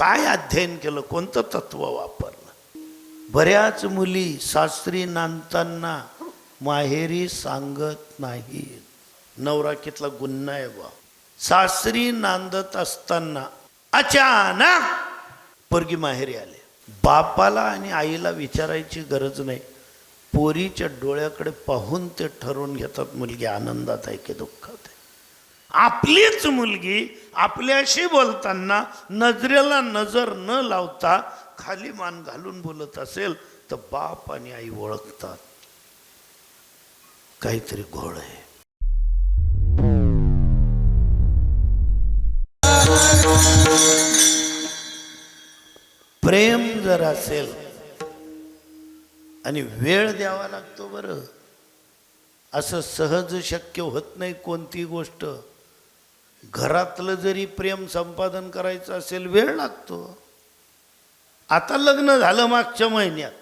काय अध्ययन केलं? कोणतं तत्व वापरलं? बऱ्याच मुली सासरी नांदताना माहेरी सांगत नाही नवरा कितला गुन्हा आहे बा सासरी नांदत असताना अचानक पोरगी माहेरी आले. बापाला आणि आईला विचारायची गरज नाही. पोरीच्या डोळ्याकडे पाहून ते ठरवून घेतात मुलगी आनंदात आहे की दुःखात आहे? आपलीच मुलगी आपल्याशी बोलताना नजरेला नजर न लावता खाली मान घालून बोलत असेल तर बाप आणि आई ओळखतात. काहीतरी घोळ आहे. प्रेम जर असेल आणि वेळ द्यावा लागतो बरं. असं सहज शक्य होत नाही कोणती गोष्ट. घरातलं जरी प्रेम संपादन करायचं असेल वेळ लागतो. आता लग्न झालं मागच्या महिन्यात.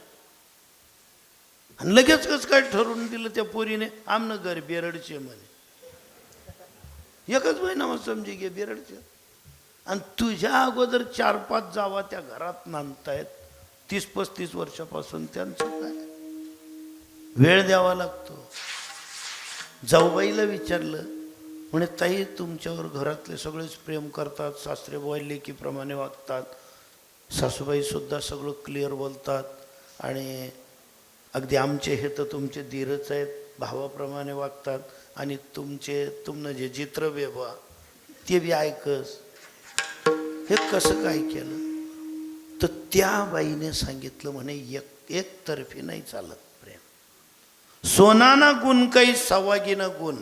आणि लगेच कसं काय ठरवून दिलं त्या पोरीने आमनं घर बेरडचे म्हणे. एकच महिना मग समजे घे बेरडचे. आणि तुझ्या अगोदर चार पाच जावा त्या घरात नांदतायत तीस पस्तीस वर्षापासून त्यांचं काय? वेळ द्यावा लागतो. जाऊबाईला विचारलं म्हणे ताई तुमच्यावर घरातले सगळेच प्रेम करतात सासरे बॉय लेकीप्रमाणे वागतात सासूबाईसुद्धा सगळं क्लिअर बोलतात आणि अगदी आमचे हे तर तुमचे धीरच आहेत भावाप्रमाणे वागतात आणि तुमचे तुमनं जे चित्र व्यवहार ते बी ऐकस. हे कसं काय केलं? तर त्या बाईने सांगितलं म्हणे एक एकतर्फी नाही चालत प्रेम. सोनाना गुण काही सवागीनं गुण.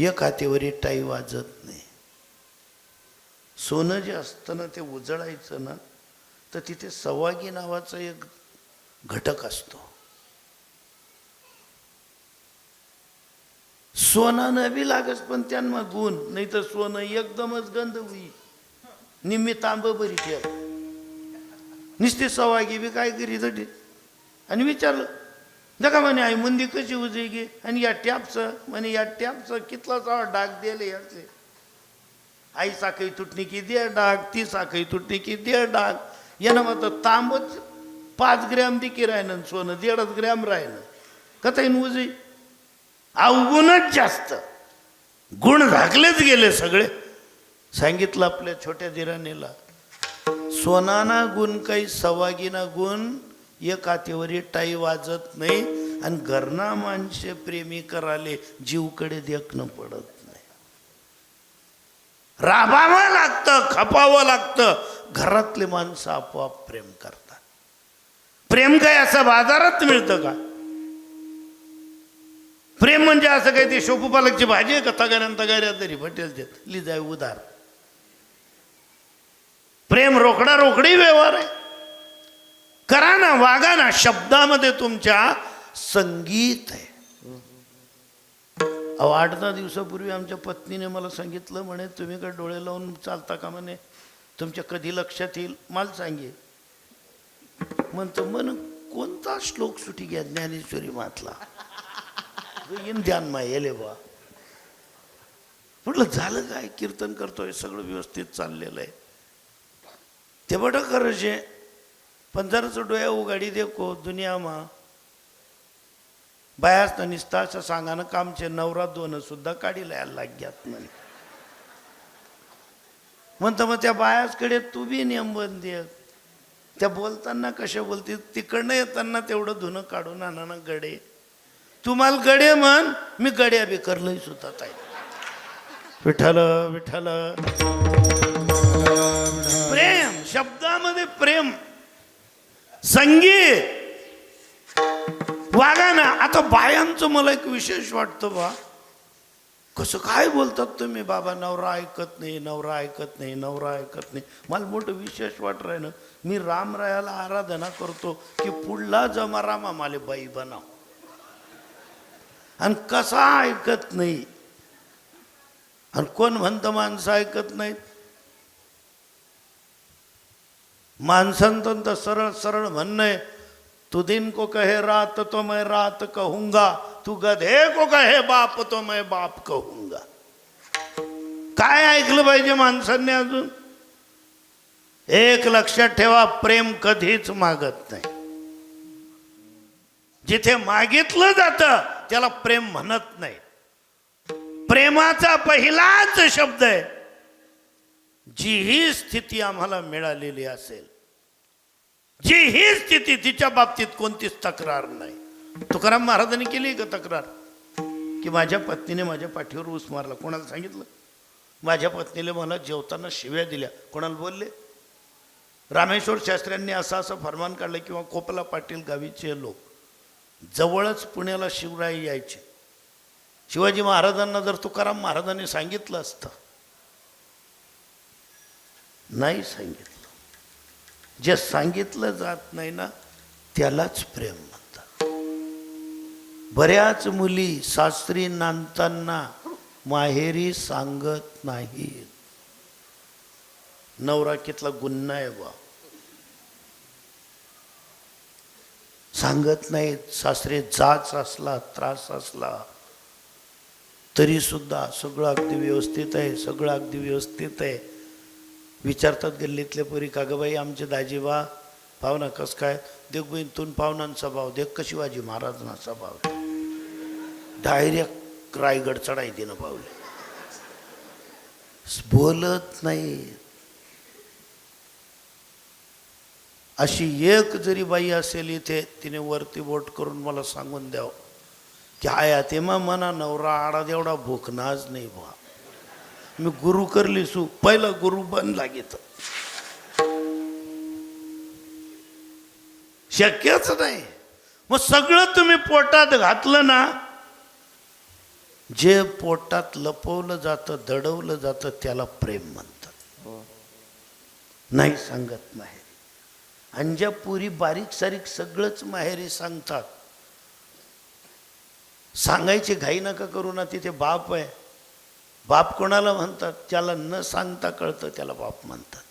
एक हातीवरी टाई वाजत नाही. सोनं जे असतं ना ते उजळायचं ना तर तिथे सवागी नावाचा एक घटक असतो. सोनं नवी लागस पण त्यांना गुण नाही तर सोनं एकदमच गंध होई. निम्मी तांब बरी ठेव. नुसते सवागी बी काय करी आणि विचारलं जगा म्हणे आई मंदी कशी उजे गे? आणि या टॅपचं म्हणे या टॅपचं कितला डाग दिले याचे. आई साखळी तुटणी की दे डाग? ती साखळी तुटणी की दे डाग? यानं मग तांबच पाच ग्रॅम दिकी राहिनं सोनं दीडच ग्रॅम राहिनं कथा येईन उजे अवगुणच जास्त. गुण झाकलेच गेले सगळे. सांगितलं आपल्या छोट्या दिराणीला सोनाना गुण काही सवागीना गुण एक हातीवरी टाई वाजत नाही. आणि घरना माणसे प्रेमी कराले जीवकडे देखणं पडत नाही. राबावं लागतं खपावं लागतं. घरातले माणसं आपोआप प्रेम करतात. प्रेम काय असं बाजारात मिळतं का? प्रेम म्हणजे असं काही ते शोपू पालकची भाजी आहे का? तगाऱ्यान तगाऱ्या तरी भटेल ते. लिजाय उदार. प्रेम रोकडा रोकडी व्यवहार आहे. करा ना वागा ना. शब्दामध्ये तुमच्या संगीत आहे. अहो आठ दहा दिवसापूर्वी आमच्या पत्नीने मला सांगितलं म्हणे तुम्ही काय डोळे लावून चालता का म्हणे? तुमच्या कधी लक्षात येईल? मला सांगे. म्हणतो मन कोणता श्लोक सुटी घ्या ज्ञानेश्वरी मातला. येईन ध्यान मा येले बा म्हटलं झालं काय? कीर्तन करतोय सगळं व्यवस्थित चाललेलं आहे. ते बडं करायचे पण जराचं डोळ्या उघाडी देखो दुनियामा बायास ना निसता असं सांगानं कामचे नवरा दोन सुद्धा काढीला लायला लाग्यात म्हणे. म्हणतं मग त्या बायासकडे तू बी नियमबंद दे त्या बोलताना कशा बोलते तिकडनं येताना तेवढं धुणं काढून आणा ना गडे तुम्हाला गडे म्हण मी गड्या बी करलंय सुद्धा ताई. विठ्ठल विठ्ठल. प्रेम शब्दामध्ये प्रेम. संगीत. वागा ना. आता बायांचं मला एक विशेष वाटतं बा. कसं काय बोलतात तुम्ही बाबा? नवरा ऐकत नाही नवरा ऐकत नाही नवरा ऐकत नाही. मला मोठं विशेष वाट ना मी रामरायाला आराधना करतो की पुढला जमा रामा माले बाई बनाव. आणि कसा ऐकत नाही? आणि कोण म्हणतं माणसं ऐकत नाहीत? माणसांतून तर सरळ सरळ म्हणणं आहे तू दिन को कहे रात तो मैं रात कहूंगा। तू गधे को कहे बाप तो मैं बाप कहूंगा. काय ऐकलं पाहिजे माणसांनी अजून? एक लक्षात ठेवा प्रेम कधीच मागत नाही. जिथे मागितलं जातं त्याला प्रेम म्हणत नाही. प्रेमाचा पहिलाच शब्द आहे जी ही स्थिती आम्हाला मिळालेली असेल जी ही स्थिती तिच्या बाबतीत कोणतीच तक्रार नाही. तुकाराम महाराजांनी केली का तक्रार? की माझ्या पत्नीने माझ्या पाठीवर ऊस मारला. कोणाला सांगितलं? माझ्या पत्नीने मला जेवताना शिव्या दिल्या. कोणाला बोलले? रामेश्वर शास्त्र्यांनी असं असं फरमान काढलं किंवा कोपला पाटील गावीचे लोक. जवळच पुण्याला शिवराय यायचे. शिवाजी महाराजांना जर तुकाराम महाराजांनी सांगितलं असतं. नाही सांगितलं. जे सांगितलं जात नाही ना त्यालाच प्रेम म्हणतात. बऱ्याच मुली सासरी नांदताना माहेरी सांगत नाही नवरा कितला गुन्हा आहे बा सांगत नाहीत सासरे जाच असला त्रास असला तरी सुद्धा सगळं अगदी व्यवस्थित आहे सगळं अगदी व्यवस्थित आहे. विचारतात गल्लीतल्या पोरी का ग बाई आमचे दाजीबा पाहुणा कस काय? देख तून पाहुणांचा भाव देख कशी वाजी महाराजांचा भाव. डायरेक्ट रायगड चढाई दिनं पावले. बोलत नाही. अशी एक जरी बाई असेल इथे तिने वरती बोट करून मला सांगून द्यावं. की आया ते मना नवरा आडा एवढा भूकनाच नाही बा मी गुरु करली सू पहिलं गुरु बन लागित शक्यच नाही. मग सगळं तुम्ही पोटात घातलं ना जे पोटात लपवलं जातं दडवलं जातं त्याला प्रेम म्हणतात. नाही सांगत माहेरी. आणि ज्या पुरी बारीक सारीक सगळंच माहेरी सांगतात. सांगायची घाई नका करू ना तिथे बाप आहे. बाप कोणाला म्हणतात? ज्याला न सांगता कळतं त्याला बाप म्हणतात.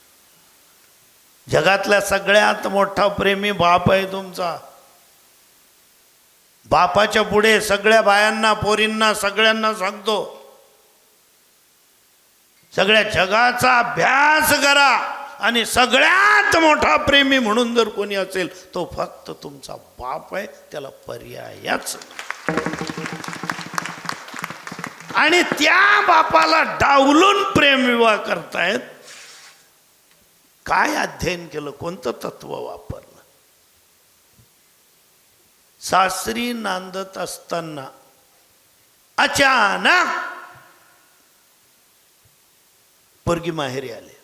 जगातल्या सगळ्यात मोठा प्रेमी बाप आहे तुमचा. बापाच्या पुढे सगळ्या बायांना पोरींना सगळ्यांना सांगतो. सगळ्या जगाचा अभ्यास करा आणि सगळ्यात मोठा प्रेमी म्हणून जर कोणी असेल तो फक्त तुमचा बाप आहे त्याला पर्यायच आणि त्या बापाला डावलून प्रेम विवाह करतायत. काय अध्ययन केलं? कोणतं तत्व वापरलं? सासरी नांदत असताना अचानक पोरगी माहेरी आले.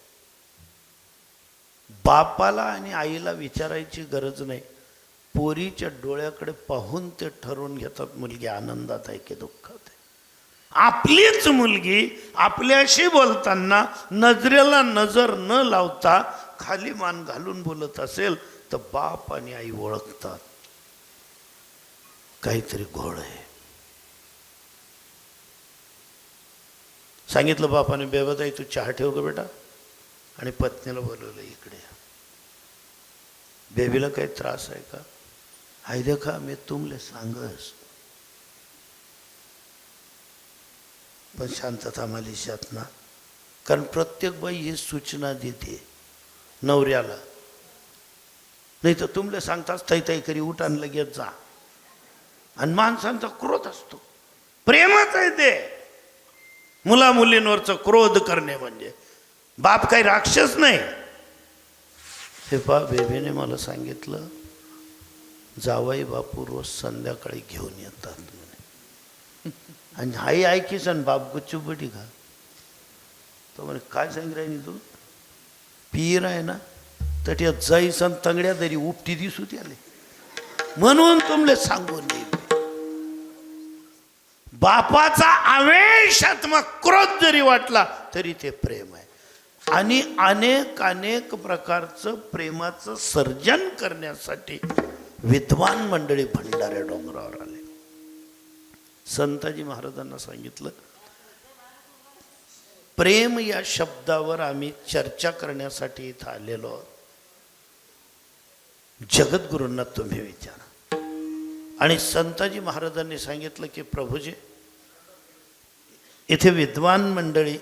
बापाला आणि आईला विचारायची गरज नाही. पोरीच्या डोळ्याकडे पाहून ते ठरवून घेतात. मुलगी आनंदात आहे की दुःखात? आपलीच मुलगी आपल्याशी बोलताना नजरेला नजर न लावता खाली मान घालून बोलत असेल तर बाप आणि आई ओळखतात. काहीतरी घोळ आहे. सांगितलं बापाने बेबदाई तू चहा ठेव ग बेटा. आणि पत्नीला बोलवलं इकडे बेबीला काही त्रास आहे का? हाय देखा मी तुमले सांगस. पण शांतता मालिशात ना. कारण प्रत्येक बाई ही सूचना देते नवऱ्याला. नाही तर तुमले सांगताच तै तै करी उठान लगेच जा. आणि माणसांचा क्रोध असतो. प्रेमच आहे ते. मुला मुलींवरचं क्रोध करणे म्हणजे. बाप काही राक्षस नाही. हे पा बेबीने मला सांगितलं जावाई बापू रोज संध्याकाळी घेऊन येतात. म्हणे आणि आई ऐकीच आणि बाप गुच्चुबटी का तो म्हणे काय सांगितलं तू? पीर आहे ना तर त्या जैसन तंगड्या तरी उपटी दिसू त्याले. म्हणून तुमले सांगून देईल बापाचा आवेशात्मक क्रोध जरी वाटला तरी ते प्रेम आहे. आणि अनेक अनेक प्रकारचं प्रेमाचं सर्जन करण्यासाठी विद्वान मंडळी भंडाऱ्या डोंगरावर आले. संताजी महाराजांना सांगितलं प्रेम या शब्दावर आम्ही चर्चा करण्यासाठी इथं आलेलो आहोत. जगद्गुरूंना तुम्ही विचारा. आणि संताजी महाराजांनी सांगितलं की प्रभूजी इथे विद्वान मंडळी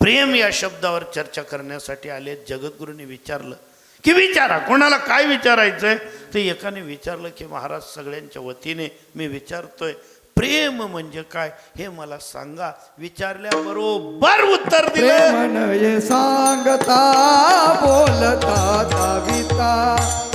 प्रेम या शब्दावर चर्चा करण्यासाठी आले जगद्गुरूंनी विचारलं की विचारा. कोणाला काय विचारायचं आहे ते एकाने विचारलं की महाराज सगळ्यांच्या वतीने मी विचारतोय प्रेम म्हणजे काय? हे मला सांगा. विचारल्याबरोबर उत्तर दिलं. सांगता बोलता दाविता.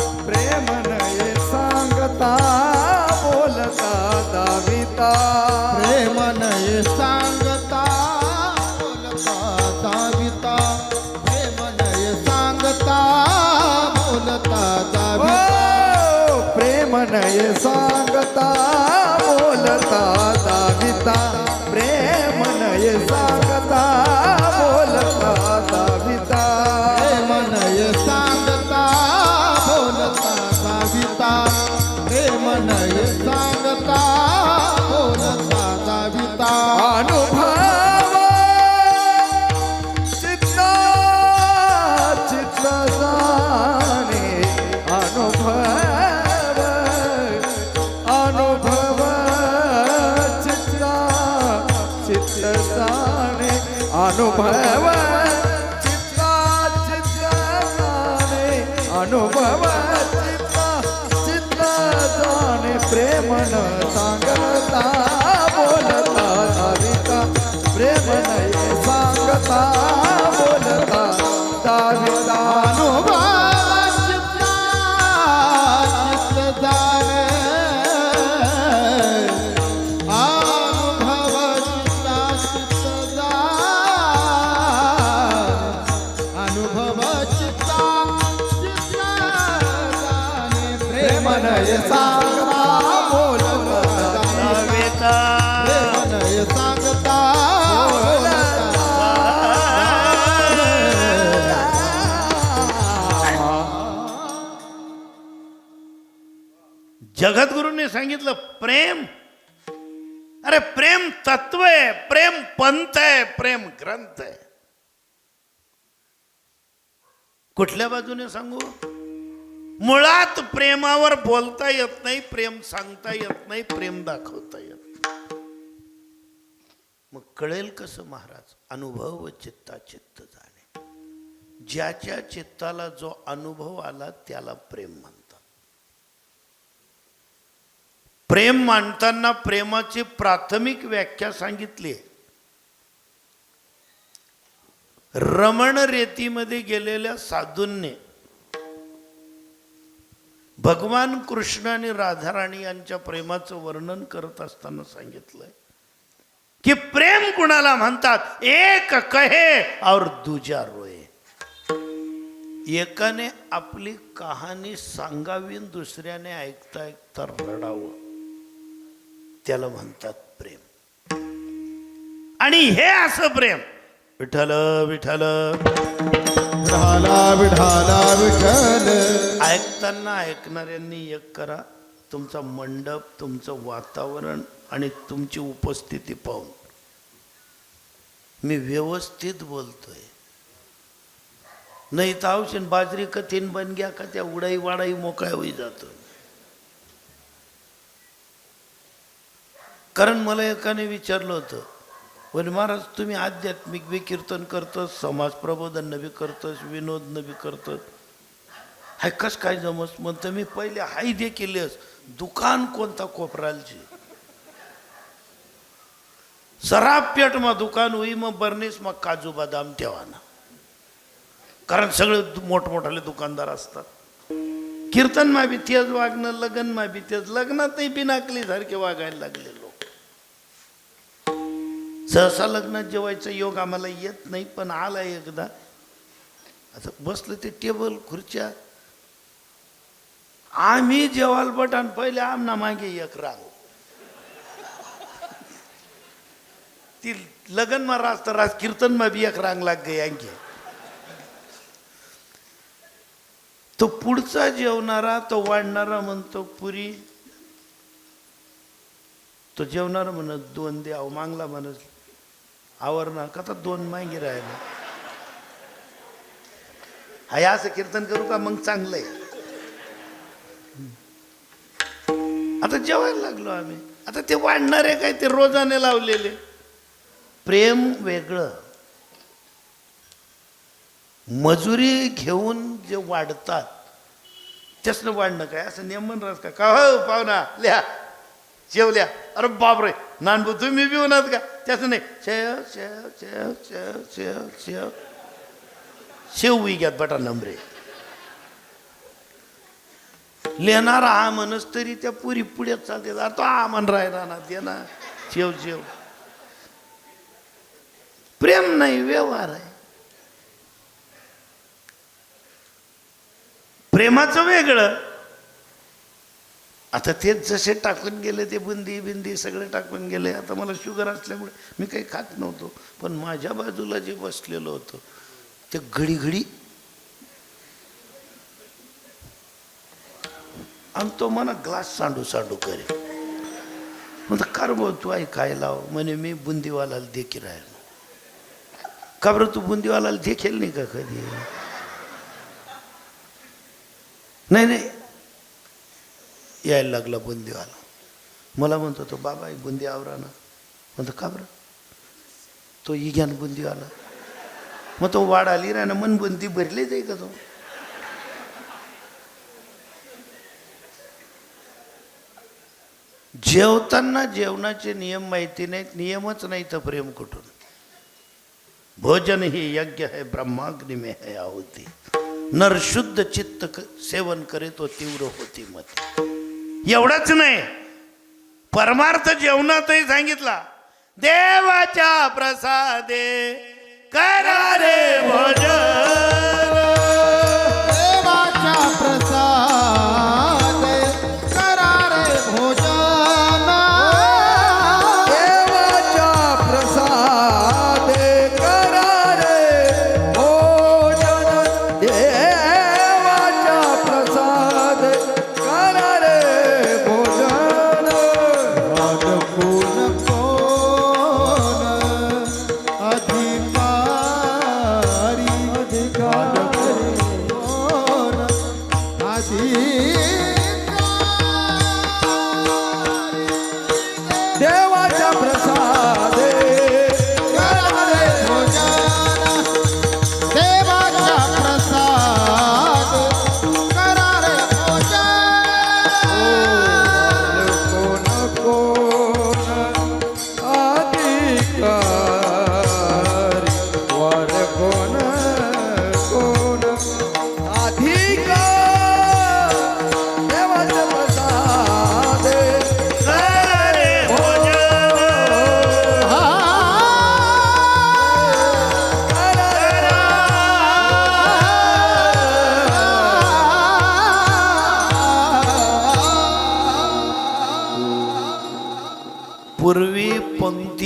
अनुभव चित्ता चित्त जाणे जगद्गुरूंनी सांगितलं प्रेम. अरे प्रेम तत्व आहे प्रेम पंथ आहे प्रेम ग्रंथ आहे. कुठल्या बाजूने सांगू? मुळात प्रेमावर बोलता येत नाही प्रेम सांगता येत नाही प्रेम दाखवता येत नाही. मग कळेल कसं महाराज? अनुभव व चित्ता चित्त जाणे. ज्याच्या चित्ताला जो अनुभव आला त्याला प्रेम म्हणतात. प्रेम मांडताना प्रेमाची प्राथमिक व्याख्या सांगितली रमण रेतीमध्ये गेलेल्या साधूंनी भगवान कृष्ण आणि राधाराणी यांच्या प्रेमाचं वर्णन करत असताना सांगितलंय की प्रेम कुणाला म्हणतात? एक कहे और दुजा रोये एकाने आपली कहाणी सांगावी दुसऱ्याने ऐकता ऐकता रडावं. त्याला म्हणतात प्रेम. आणि हे असं प्रेम. विठ्ठल विठ्ठल. विठाला विठाला विठ्ठल. ऐकताना ऐकणाऱ्यांनी एक करा. तुमचा मंडप तुमचं वातावरण आणि तुमची उपस्थिती पाहून. मी व्यवस्थित बोलतोय. नाही औषण बाजरी कठीण बन गया का त्या उडाई वाडाई मोकळ्या होई जातो कारण मला एकाने विचारलं होतं पण महाराज तुम्ही आध्यात्मिक बी कीर्तन करतस समाज प्रबोधन बी करतस विनोद बी करतस. हाय कस काय जमस? म्हणतं मी पहिले हाय दे केलेस. दुकान कोणता कोपरालची? सराब पेट मग दुकान होई मग बर्नेस मग काजू बदाम ठेवाना. कारण सगळे दु- मोठमोठाले दुकानदार असतात. कीर्तन मा बी तेच वागणं लग्न मा बी तेच लग्नातही बिनाकली सारखे वागायला लागलेलो सहसा लग्नात जेवायचा योग आम्हाला येत नाही पण आला एकदा. आता बसलं ते टेबल खुर्च्या. आम्ही जेवाल बटान पहिले आमना मागे एक रांग. ती लग्न मा रास तर राज कीर्तन मा बी एक रांग लाग गई आणखी. तो पुढचा जेवणारा तो वाढणारा म्हणतो पुरी. तो जेवणारा म्हणत दोन दे अहो मागला म्हणत आवरणा का तर दोन मागे राहिला. हाय असं कीर्तन करू का? मग चांगलंय. आता जेवायला लागलो आम्ही. आता ते वाढणारे काय ते रोजाने लावलेले. प्रेम वेगळं. मजुरी घेऊन जे वाढतात त्यासनं वाढणं काय? असं नेमन राहत का? का हो पाहुणा? लिहा. जेवल्या अरे बापरे! नानबू तुम्ही बी का? त्याचं नाही. शेव शेव शेव शेव शेव शेव शेव विग्यात बटा नंबरे. लिहिणारा हा म्हणस तरी त्या पुरी पुढे चालते तो हा म्हण राहिला ना ते ना. शेव शेव. प्रेम नाही व्यवहार आहे. प्रेमाचं वेगळं. आता तेच जसे टाकून गेले ते बुंदी बिंदी सगळे टाकून गेले. आता मला शुगर असल्यामुळे मी काही खात नव्हतो. पण माझ्या बाजूला जे बसलेलं होतं ते घडी घडी आणि तो मला ग्लास सांडू सांडू करे. म्हणतो कर भाऊ हो, तू आई काय लाव? म्हणे मी बुंदीवाला देखील राहिलो का बरं तू बुंदीवालाला देखील नाही का कधी? नाही नाही यायला लागला बुंदीवाला. मला म्हणतो तो बाबा ही बुंदी आवरा ना. म्हणतो का बरं? तो इग्यान बुंदीवाला. मग तो वाढ आली ना मन बुंदी भरलीच आहे का तो? जेवताना जेवणाचे नियम माहिती नाहीत नियमच नाही तर प्रेम कुठून. भोजन ही यज्ञ है ब्रह्माग्निमे है आहुति. नर शुद्ध चित्त क- सेवन करे तो हो, तीव्र होती मत. एवढंच नाही. परमार्थ जेवणातही सांगितला. देवाच्या प्रसादे करा रे भोजन.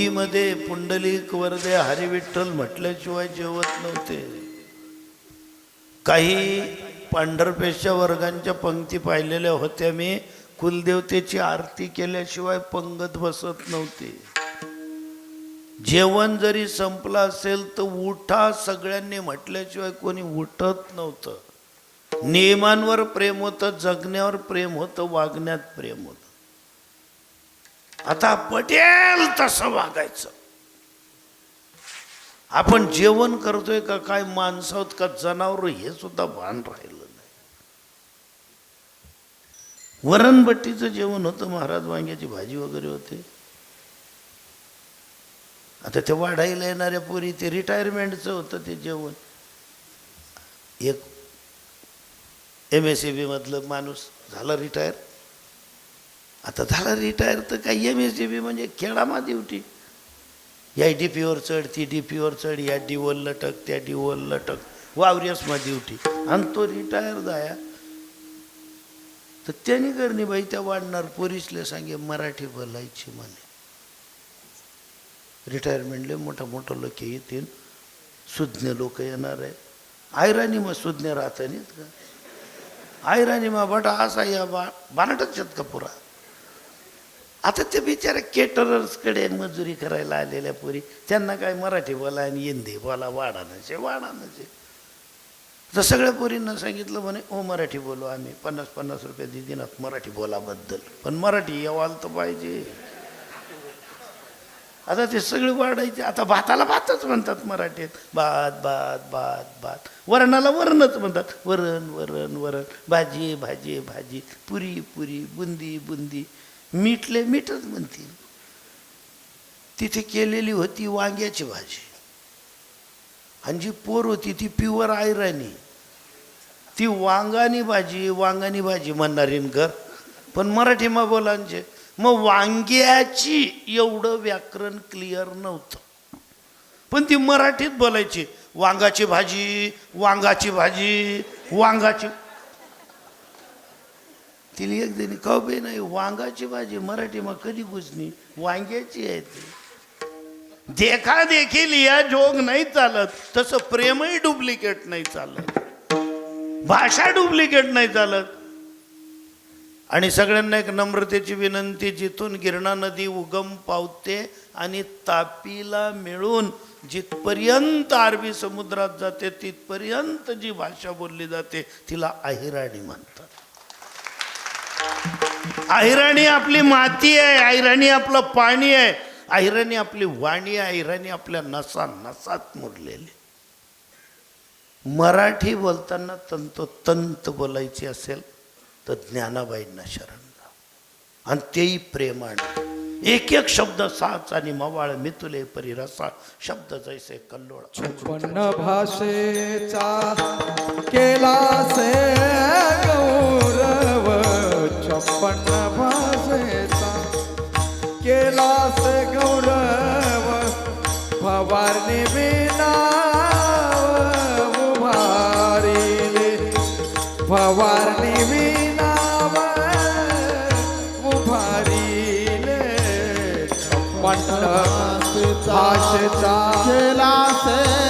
पंक्तीमध्ये पुंडलिक वरदे हरिविठ्ठल म्हटल्याशिवाय जेवत नव्हते. काही पांढरपेशा वर्गांच्या पंक्ती पाहिलेल्या होत्या. मी कुलदेवतेची आरती केल्याशिवाय पंगत बसत नव्हते. जेवण जरी संपलं असेल तर उठा सगळ्यांनी म्हटल्याशिवाय कोणी उठत नव्हतं. नियमांवर प्रेम होतं जगण्यावर प्रेम होतं वागण्यात प्रेम होतं. आता पटेल तसं वागायचं. आपण जेवण करतोय का काय माणसं आहोत का जनावर हे सुद्धा भान राहिलं नाही. वरणबट्टीचं जेवण होतं महाराज वांग्याची भाजी वगैरे होते. आता ते वाढायला येणाऱ्या पोरी ते रिटायरमेंटचं होतं ते जेवण. एक एम एस सी मधलं माणूस झाला रिटायर आता झाला रिटायर तर काय एम एस डी बी म्हणजे खेळामा ड्युटी या डी पीवर चढ ती डी पीवर चढ या डीवर लटक त्या डीवर लटक. वावरियसमा ड्युटी आणि तो रिटायर जाया तर त्याने करणी बाई त्या वाढणार पोरीसले सांगे मराठी बोलायची म्हणे. रिटायरमेंटले मोठा मोठा लोक येतील. सुज्ञ लोक येणार आहे आयराणी मग सुज्ञ राहत नाहीत का? आयराणी मग बटा असा या बा बानाटच शेत का पुरा? आता ते बिचारे केटरर्सकडे मजुरी करायला आलेल्या पोरी त्यांना काय मराठी बोला आणि हिंदी बोला वाढानचे वाढानचे तर सगळ्या पोरींना सांगितलं म्हणे ओ मराठी बोलू आम्ही पन्नास पन्नास रुपये दिदीनात मराठी बोलाबद्दल. पण मराठी येवाल तर पाहिजे. आता ते सगळे वाढायचे आता भाताला भातच म्हणतात मराठीत. भात भात भात भात. वरणाला वरणच म्हणतात. वरण वरण वरण. भाजी भाजी भाजी. पुरी पुरी बुंदी बुंदी. मीठले मीठच म्हणतील. तिथे केलेली होती वांग्याची भाजी. आणि जी पोर होती ती प्युअर आयराणी. ती वांगानी भाजी वांगानी भाजी म्हणणारी न घर पण मराठी मग बोलांचे मग वांग्याची एवढं व्याकरण क्लिअर नव्हतं. पण ती मराठीत बोलायची वांगाची भाजी वांगाची भाजी वांगाची तिला एक दिनी बे नाही वांगाची भाजी मराठी मग कधी गुजनी वांग्याची आहे ती. देखा देखील या जोग नाही चालत तसं प्रेमही डुप्लिकेट नाही चालत. भाषा डुप्लिकेट नाही चालत. आणि सगळ्यांना एक नम्रतेची विनंती जिथून गिरणा नदी उगम पावते आणि तापीला मिळून जिथपर्यंत अरबी समुद्रात जाते तिथपर्यंत जी भाषा बोलली जाते तिला अहिराणी म्हणतात. अहिराणी आपली माती आहे अहिराणी आपलं पाणी आहे. अहिराणी आपली वाणी आहे अहिराणी आपल्या नसा नसात मुरलेली. मराठी बोलताना तंतोतंत बोलायची असेल तर ज्ञानाबाईंना शरण जा. आणि तेही प्रेमाने. एक एक शब्द साच आणि मवाळ मितुले परी रसा शब्द जैसे कल्लोळ. छप्पन्न भाषेचा केला से गौरव. छप्पन्न भाषेचा केला से गौरव फवारणी बिना उभारिले फवारणी बिना उभारिले छप्पन्न भाषेचा केला से